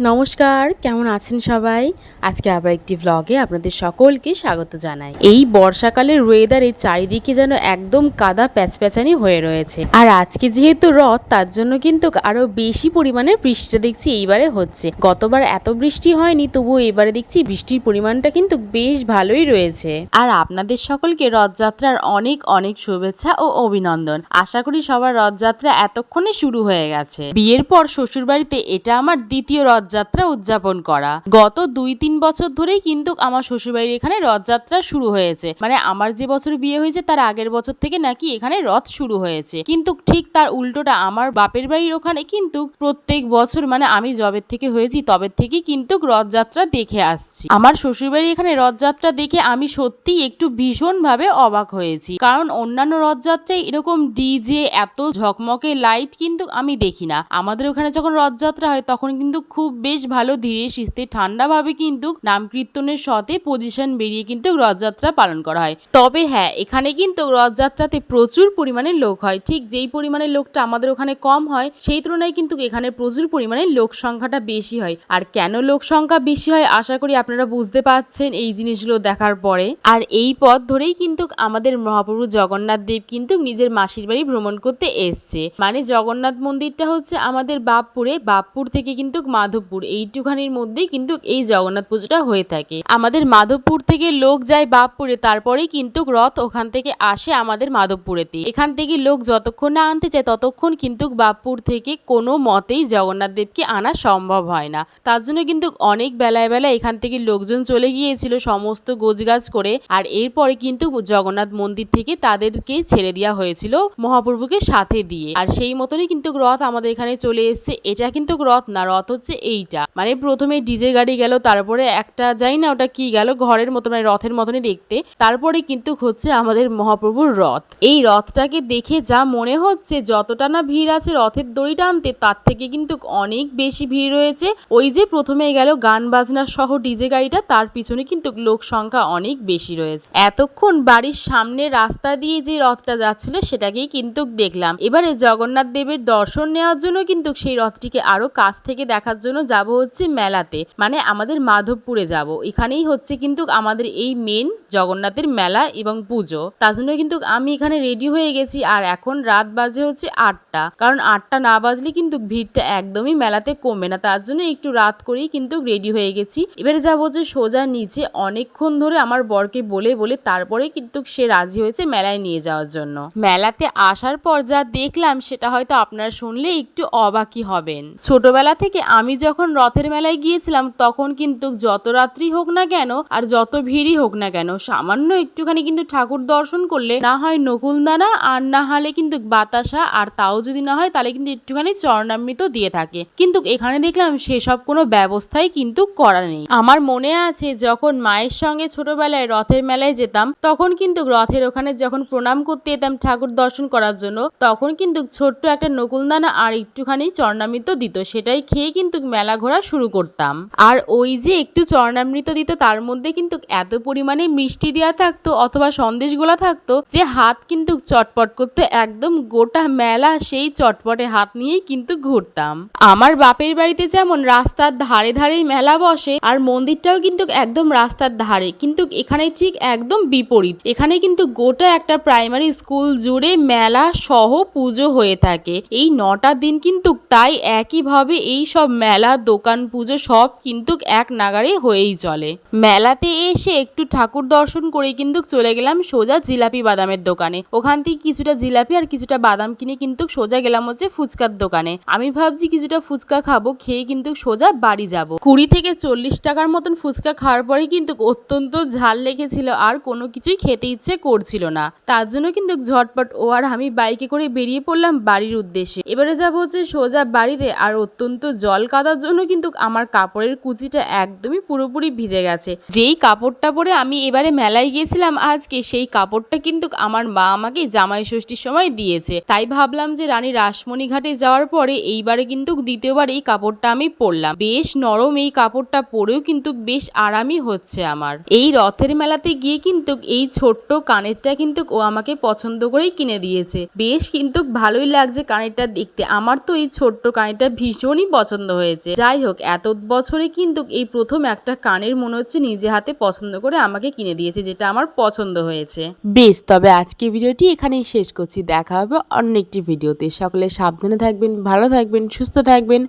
নমস্কার, কেমন আছেন সবাই? আজকে আবার একটি ভ্লগে আপনাদের সকলকে স্বাগত জানাই। এই বর্ষাকালের ওয়েদারে চারিদিকে যেন একদম কাদা প্যাচপ্যাচানি হয়ে রয়েছে। আর আজকে যেহেতু রথ, তার জন্য কিন্তু আরও বেশি পরিমাণে বৃষ্টিটা দেখছি এইবারে হচ্ছে। গতবার এত বৃষ্টি হয়নি, তবুও এবারে দেখছি বৃষ্টির পরিমাণটা কিন্তু বেশ ভালোই রয়েছে। আর আপনাদের সকলকে রথযাত্রার অনেক অনেক শুভেচ্ছা ও অভিনন্দন। আশা করি সবার রথযাত্রা এতক্ষণে শুরু হয়ে গেছে। বিয়ের পর শ্বশুরবাড়িতে এটা আমার দ্বিতীয় রথযাত্রা উদযাপন করা। গত দুই তিন বছর ধরেই কিন্তু আমার শ্বশুরবাড়ির এখানে রথযাত্রা শুরু হয়েছে। মানে আমার যে বছর বিয়ে হয়েছে, তার আগের বছর থেকে নাকি এখানে রথ শুরু হয়েছে। কিন্তু ঠিক তার উল্টোটা আমার বাপের বাড়ির ওখানে কিন্তু প্রত্যেক বছর মানে আমি জবের থেকে হয়েছি, তবে থেকে কিন্তু রথযাত্রা দেখে আসছি। আমার শ্বশুরবাড়ি এখানে রথযাত্রা দেখে আমি সত্যি একটু ভীষণভাবে অবাক হয়েছি। কারণ অন্যান্য রথযাত্রায় এরকম ডিজে, এত ঝকমকে লাইট কিন্তু আমি দেখি না। আমাদের ওখানে যখন রথযাত্রা হয়, তখন কিন্তু খুব বেশ ভালো ধীরে শিস্তে ঠান্ডাভাবে কিন্তু নাম কীর্তনের সতে পজিশন বেরিয়ে কিন্তু রথযাত্রা পালন করা হয়। তবে হ্যাঁ এখানে কিন্তু রথযাত্রাতে প্রচুর পরিমাণে লোক হয়। ঠিক যেই পরিমাণে লোকটা আমাদের ওখানে কম হয়, সেই তুলনায় কিন্তু এখানে প্রচুর পরিমাণে লোক সংখ্যাটা বেশি হয়। আর কেন লোক সংখ্যা বেশি হয়, আশা করি আপনারা বুঝতে পারছেন এই জিনিসগুলো দেখার পরে। আর এই পথ ধরেই কিন্তু আমাদের মহাপ্রভু জগন্নাথ দেব কিন্তু নিজের মাসির বাড়ি ভ্রমণ করতে এসছে। মানে জগন্নাথ মন্দিরটা হচ্ছে আমাদের বাপপুরে। বাপপুর থেকে কিন্তু মাধবপুর, এইটুখানির মধ্যেই কিন্তু এই জগন্নাথ পুজোটা হয়ে থাকে। আমাদের মাধবপুর থেকে লোক যায় বাপপুরে, তারপরেই কিন্তু রথ ওখান থেকে আসে আমাদের মাধবপুরেতে এখান থেকে লোক যতক্ষণ না আনতে চায়, ততক্ষণ কিন্তু বাপপুর থেকে কোনো মতেই জগন্নাথ দেবকে আনা সম্ভব হয় না। তার জন্য কিন্তু অনেক বেলায় বেলায় এখান থেকে লোকজন চলে গিয়েছিল, সমস্ত গোছগাছ করে, আর এরপরে কিন্তু জগন্নাথ মন্দির থেকে তাদেরকে ছেড়ে দেওয়া হয়েছিল মহাপ্রভুকে সাথে দিয়ে। আর সেই মতনই কিন্তু রথ আমাদের এখানে চলে এসেছে। এটা কিন্তু রথ না, রথ হচ্ছে এইটা। মানে প্রথমে ডিজে গাড়ি গেল, তারপরে একটা যাই না ওটা কি গেল, ঘরের মতো মানে রথের মতনই দেখতে। তারপরে কিন্তু হচ্ছে আমাদের মহাপ্রভুর রথ। এই রথটাকে দেখে যা মনে হচ্ছে, যতটা না ভিড় আছে রথের দড়ি টানতে, তার থেকে কিন্তু অনেক বেশি ভিড় রয়েছে। ওই যে প্রথমে গেল গান বাজনা সহ ডিজে গাড়িটা, তার পিছনে কিন্তু লোক সংখ্যা অনেক বেশি রয়েছে। এতক্ষণ বাড়ির সামনে রাস্তা দিয়ে যে রথটা যাচ্ছিল, সেটাকেই কিন্তু দেখলাম। এবারে জগন্নাথ দেবের দর্শন নেওয়ার জন্য কিন্তু সেই রথটিকে আরও কাছ থেকে দেখার জন্য যাব হচ্ছে মেলাতে। মানে আমাদের মাধবপুরে যাব। এখানেই হচ্ছে কিন্তু আমাদের এই মেন জগন্নাথের মেলা এবং পুজো। তার জন্য কিন্তু আমি এখানে রেডি হয়ে গেছি আর এখন রাত বাজে হচ্ছে আটটা। কারণ আটটা না বাজলে কিন্তু ভিড়টা একদমই মেলাতে কমবে না। তার জন্য একটু রাত করেই কিন্তু রেডি হয়ে গেছি। এবারে যাব যে সোজা নিচে অনেকক্ষণ ধরে আমার বরকে বলে বলে তারপরে কিন্তু সে রাজি হয়েছে মেলায় নিয়ে যাওয়ার জন্য। মেলাতে আসার পর যা দেখলাম সেটা হয়তো আপনারা শুনলে একটু অবাকই হবেন। ছোটবেলা থেকে আমি যখন রথের মেলায় গিয়েছিলাম, তখন কিন্তু যত রাত্রি হোক না কেন আর যত ভিড়ই হোক না কেন, সামান্য একটুখানি কিন্তু ঠাকুর দর্শন করলে না হয় নকুলদানা আর না হলে কিন্তু বাতাসা, আর তাও যদি না হয় তাহলে কিন্তু একটুখানি চরণামৃত দিয়ে থাকে। কিন্তু এখানে দেখলাম সেসব কোনো ব্যবস্থাই কিন্তু করা নেই। আমার মনে আছে যখন মায়ের সঙ্গে ছোটবেলায় রথের মেলায় যেতাম, তখন কিন্তু রথের ওখানে যখন প্রণাম করতে যেতাম ঠাকুর দর্শন করার জন্য, তখন কিন্তু ছোট্ট একটা নকুলদানা আর একটুখানি চরণামৃত দিত। সেটাই খেয়ে কিন্তু মেলা ঘোরা শুরু করতাম। আর ওই যে একটু চরণামৃত দিত, তার মধ্যে কিন্তু এত পরিমাণে মিষ্টি দেওয়া থাকতো অথবা সন্দেশ গোলা থাকতো যে হাত কিন্তু চটপট করতে একদম গোটা মেলা সেই চটপটে হাত নিয়েই কিন্তু ঘুরতাম। আমার বাপের বাড়িতে যেমন রাস্তার ধারে ধারেই মেলা বসে, আর মন্দিরটাও কিন্তু একদম রাস্তার ধারে, কিন্তু এখানে ঠিক একদম বিপরীত। এখানে কিন্তু গোটা একটা প্রাইমারি স্কুল জুড়ে মেলা সহ পুজো হয়ে থাকে। এই নটা দিন কিন্তু তাই একইভাবে এই সব মেলা দোকান, পুজো সব কিন্তু এক নাগারে হয়েই চলে। মেলাতে এসে একটু ঠাকুর দর্শন করে কিন্তু চলে গেলাম সোজা জিলাপি বাদামের দোকানে। ওখান থেকে কিছুটা জিলাপি আর কিছুটা বাদাম কিনে কিন্তু সোজা গেলাম হচ্ছে ফুচকার দোকানে। আমি ভাবছি কিছুটা ফুচকা খাব, খেয়ে কিন্তু সোজা বাড়ি যাব। কুড়ি থেকে চল্লিশ টাকার মতন ফুচকা খাওয়ার পরে কিন্তু অত্যন্ত ঝাল লেগেছিল আর কোনো কিছুই খেতে ইচ্ছে করছিল না। তার জন্য কিন্তু ঝটপট ও আর আমি বাইকে করে বেরিয়ে পড়লাম বাড়ির উদ্দেশ্যে। এবারে যাব হচ্ছে সোজা বাড়িতে আর অত্যন্ত জল কাদার জন্য কিন্তু আমার কাপড়ের কুচিটা একদমই পুরোপুরি ভিজে গেছে। যেই কাপড়টা পরে আমি এবারে মেলায় গিয়েছিলাম আজকে, সেই কাপড়টা কিন্তু আমার মা আমাকে জামাই ষষ্ঠীর সময় দিয়েছে। তাই ভাবলাম যে রানী রাসমণি ঘাটে যাওয়ার পরে এইবারে কিন্তু দ্বিতীয়বার এই কাপড়টা আমি পরলাম। বেশ নরম এই কাপড়টা পরেও কিন্তু বেশ আরামই হচ্ছে আমার। এই রথের মেলাতে গিয়ে কিন্তু এই ছোট্ট কানেরটা কিন্তু ও আমাকে পছন্দ করেই কিনে দিয়েছে। বেশ কিন্তু ভালোই লাগছে কানেরটা দেখতে। আমার তো এই ছোট্ট কানেরটা ভীষণই পছন্দ হয়েছে। হয়েছে যাই হোক এত বছরে কিন্তু এই প্রথম একটা কানের মনে হচ্ছে নিজে হাতে পছন্দ করে আমাকে কিনে দিয়েছে, যেটা আমার পছন্দ হয়েছে। বেশ, তবে আজকে ভিডিওটি এখানেই শেষ করছি। দেখা হবে অন্য একটি ভিডিওতে। সকলে সাবধানে থাকবেন, ভালো থাকবেন, সুস্থ থাকবেন।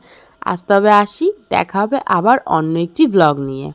আজ তবে আসি, দেখা হবে আবার অন্য একটি ব্লগ নিয়ে।